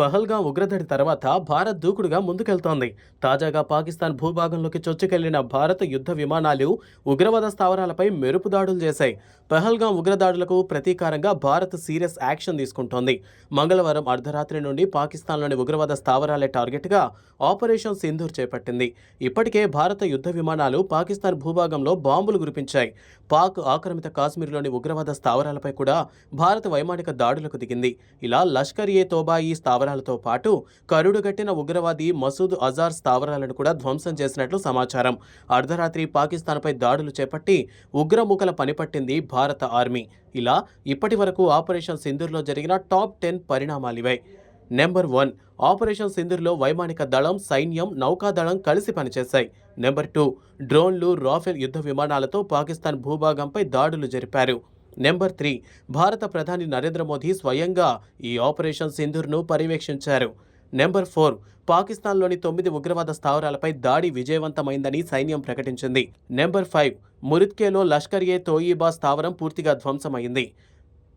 పహల్గా ఉగ్రదాడి తర్వాత భారత్ దూకుడుగా ముందుకెళ్తోంది. తాజాగా పాకిస్తాన్ భూభాగంలోకి చొచ్చుకెళ్ళిన భారత యుద్ధ విమానాలు ఉగ్రవాద స్థావరాలపై మెరుపు దాడులు చేశాయి. పహల్గా ఉగ్రదాడులకు ప్రతీకారంగా భారత్ సీరియస్ యాక్షన్ తీసుకుంటోంది. మంగళవారం అర్ధరాత్రి నుండి పాకిస్తాన్లోని ఉగ్రవాద స్థావరాలే టార్గెట్గా ఆపరేషన్ సింధూర్ చేపట్టింది. ఇప్పటికే భారత యుద్ధ విమానాలు పాకిస్తాన్ భూభాగంలో బాంబులు కురిపించాయి. పాక్ ఆక్రమిత కాశ్మీర్లోని ఉగ్రవాద స్థావరాలపై కూడా భారత వైమానిక దాడులకు దిగింది. ఇలా లష్కర్ ఏ తోబా ఈ స్థావరాలతో పాటు కరుడుగట్టిన ఉగ్రవాది మసూద్ అజార్ స్థావరాలను కూడా ధ్వంసం చేసినట్లు సమాచారం. అర్ధరాత్రి పాకిస్తాన్పై దాడులు చేపట్టి ఉగ్రముఖల పనిపట్టింది భారత ఆర్మీ. ఇలా ఇప్పటి వరకు ఆపరేషన్ సింధూర్లో జరిగిన టాప్ టెన్ పరిణామాలివై నెంబర్ వన్ ఆపరేషన్ సింధూర్లో వైమానిక దళం సైన్యం నౌకాదళం కలిసి పనిచేశాయి. నెంబర్ టూ డ్రోన్లు రాఫెల్ యుద్ధ విమానాలతో పాకిస్తాన్ భూభాగంపై దాడులు జరిపారు. నెంబర్ త్రీ భారత ప్రధాని నరేంద్ర మోదీ స్వయంగా ఈ ఆపరేషన్ సింధూర్ను పర్యవేక్షించారు. నెంబర్ ఫోర్ పాకిస్తాన్లోని తొమ్మిది ఉగ్రవాద స్థావరాలపై దాడి విజయవంతమైందని సైన్యం ప్రకటించింది. నెంబర్ ఫైవ్ మురిత్కేలో లష్కర్ ఏ తోయిబా స్థావరం పూర్తిగా ధ్వంసమైంది.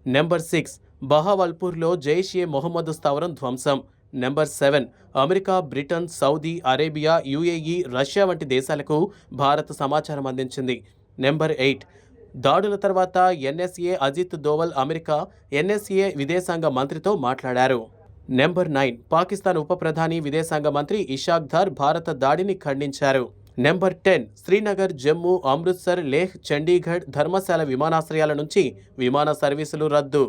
నెంబర్ సిక్స్ బహావల్పూర్లో జైష్ ఏ మొహమ్మద్ స్థావరం ధ్వంసం. Number seven America Britain Saudi Arabia UAE Russia వంటి దేశాలకు భారత్ సమాచారం అందించింది. నెంబర్ ఎయిట్ దాడుల తర్వాత NSA Ajit Doval America NSA విదేశాంగ మంత్రితో మాట్లాడారు. నెంబర్ నైన్ పాకిస్తాన్ ఉప ప్రధాని విదేశాంగ మంత్రి ఇషాక్ ధార్ భారత దాడిని ఖండించారు. నెంబర్ టెన్ శ్రీనగర్ జమ్మూ అమృత్సర్ లేహ్ చండీగఢ్ ధర్మశాల విమానాశ్రయాల నుంచి విమాన సర్వీసులు రద్దు.